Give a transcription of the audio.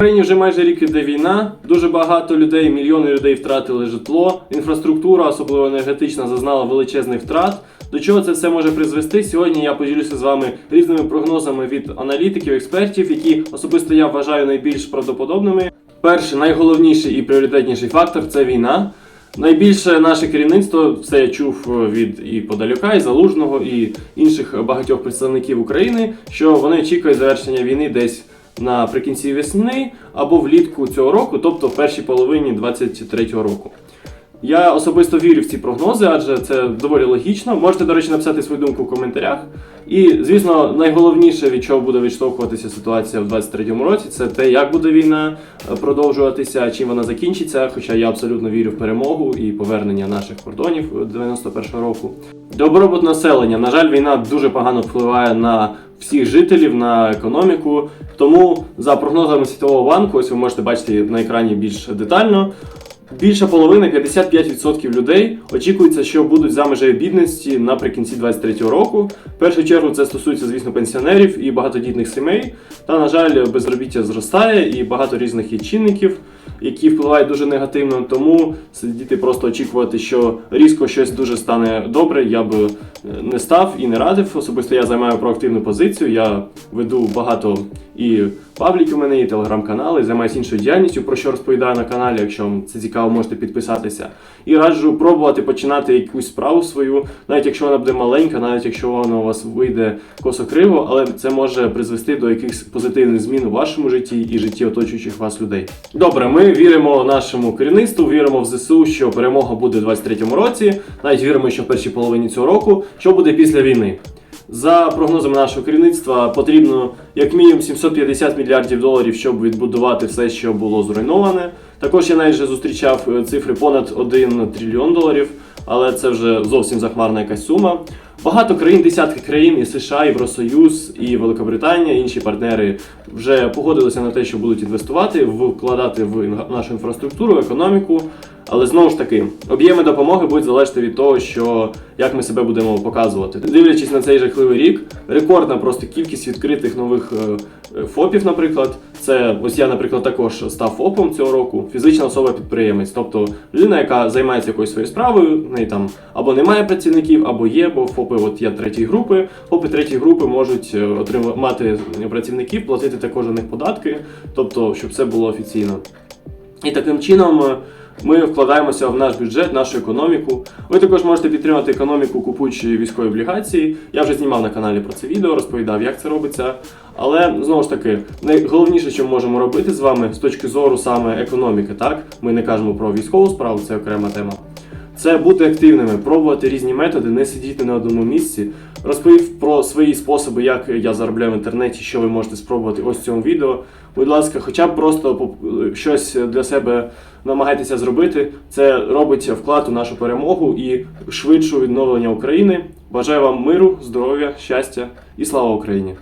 Україні вже майже рік іде війна. Дуже багато людей, мільйони людей втратили житло. Інфраструктура, особливо енергетична, зазнала величезних втрат. До чого це все може призвести? Сьогодні я поділюся з вами різними прогнозами від аналітиків, експертів, які особисто я вважаю найбільш правдоподобними. Перший найголовніший і пріоритетніший фактор це війна. Найбільше наше керівництво все я чув від і Подалюка, і Залужного, і інших багатьох представників України, що вони очікують завершення війни десь наприкінці весни або влітку цього року, тобто в першій половині 23-го року. Я особисто вірю в ці прогнози, адже це доволі логічно. Можете, до речі, написати свою думку в коментарях. І, звісно, найголовніше, від чого буде відштовхуватися ситуація в 23-му році, це те, як буде війна е, продовжуватися, чим вона закінчиться. Хоча я абсолютно вірю в перемогу і повернення наших кордонів 91-го року. Добробут населення. На жаль, війна дуже погано впливає на всіх жителів, на економіку. Тому за прогнозами Світового банку, ось ви можете бачити на екрані більш детально. Більша половини 55% людей очікується, що будуть за межею бідності наприкінці 23-го року. В першу чергу це стосується, звісно, пенсіонерів і багатодітних сімей. Та, на жаль, безробіття зростає і багато різних є чинників, які впливають дуже негативно. Тому сидіти просто очікувати, що різко щось дуже стане добре, я б е, не став і не радив. Особисто я займаю проактивну позицію. Я веду багато і пабліків у мене, і телеграм-канали, займаюся іншою діяльністю, про що розповідаю на каналі. Якщо вам це цікаво, можете підписатися. І раджу пробувати починати якусь справу свою, навіть якщо вона буде маленька, навіть якщо вона у вас вийде косо-криво, але це може призвести до якихось позитивних змін у вашому житті і житті оточуючих вас людей. Добре, ми віримо нашому керівництву, віримо в ЗСУ, що перемога буде у 23-му році. Навіть віримо, що в першій половині цього року, що буде після війни. За прогнозами нашого керівництва потрібно як мінімум 750 мільярдів доларів, щоб відбудувати все, що було зруйноване. Також я навіть зустрічав е, цифри понад 1 трильйон доларів, але це вже зовсім захмарна якась сума. Багато країн, десятки країн, і США, Євросоюз, і Великобританія, інші партнери вже погодилися на те, що будуть інвестувати, вкладати в нашу інфраструктуру, економіку. Але знову ж таки, об'єми допомоги будуть залежати від того, що як ми себе будемо показувати. Дивлячись на цей жахливий рік, рекордна просто кількість відкритих нових е, е, ФОПів, наприклад. Це ось я, наприклад, також став ФОПом цього року, фізична особа-підприємець, тобто людина, яка займається якоюсь своєю справою, в неї там або немає працівників, або є, бо ФОПи от є третьої групи. ФОПи третьої групи можуть е, отримати мати працівників, платити також за них податки, тобто, щоб все було офіційно. І таким чином е, ми вкладаємося в наш бюджет, нашу економіку. Ви також можете підтримати економіку, купуючи військові облігації. Я вже знімав на каналі про це відео, розповідав, як це робиться. Але знову ж таки, найголовніше, що ми можемо робити з вами з точки зору саме економіки, так ми не кажемо про військову справу, це окрема тема. Це бути активними, пробувати різні методи, не сидіти на одному місці. Розповів про свої способи, як я заробляю в інтернеті, що ви можете спробувати ось в цьому відео. Будь ласка, хоча б просто щось для себе намагайтеся зробити. Це робить вклад у нашу перемогу і швидше відновлення України. Бажаю вам миру, здоров'я, щастя і слава Україні!